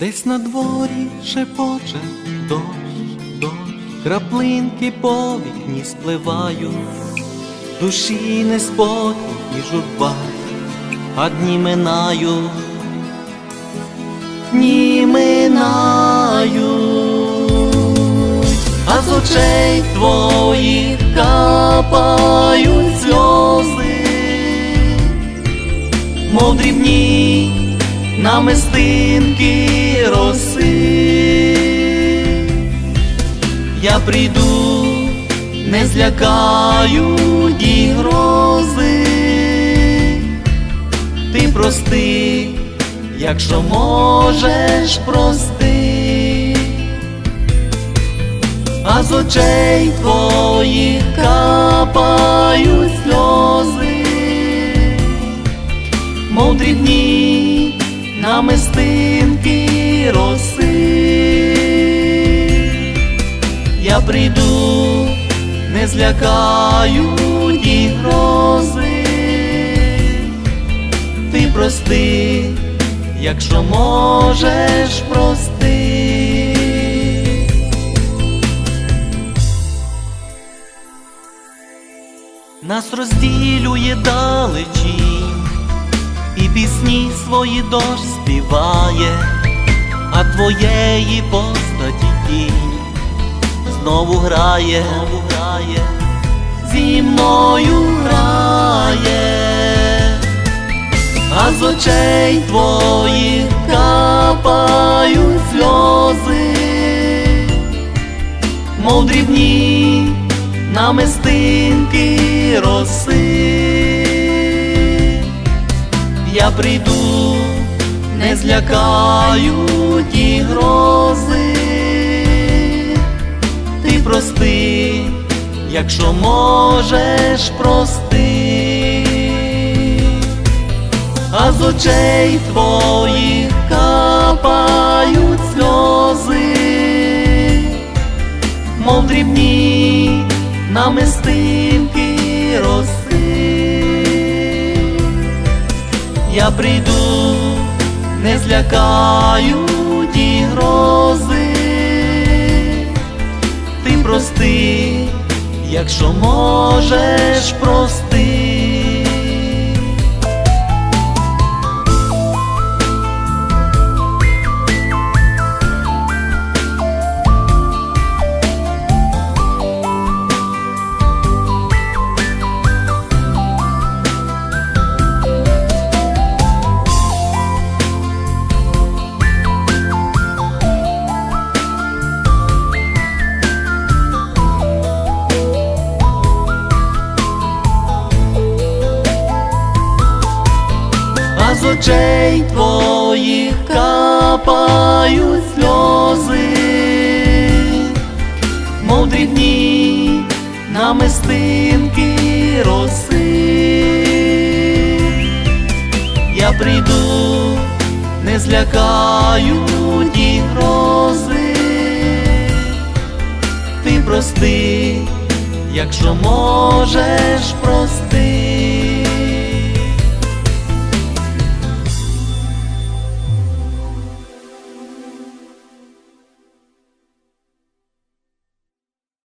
Десь на дворі шепоче дощ, дощ, краплинки по вікні спливають, душі неспокій і журба, а дні минають, дні минають, а з очей твоїх капають сльози, мов дрібні намистинки роси. Я прийду, не злякають і грози. Ти прости, якщо можеш прости, а з очей твоїх капають сльози мов дрібні намистинки роси. Я прийду, не злякають і грози. Ти прости, якщо можеш прости. Нас розділює далечінь і пісні свої дощ співає, а твоєї постаті тінь знову грає, знову грає, зі мною грає, а з очей твоїх капають сльози, мов дрібні намистинки роси я прийду, не злякають і грози. Ти прости, якщо можеш прости, а з очей твоїх капають сльози, мов дрібні намистинки роси я прийду, не злякають і грози. Ти прости, якщо можеш прости. Очей твоїх капають сльози, мов дрібні намистинки роси. Я прийду, не злякають і грози. Ти прости, якщо можеш прости.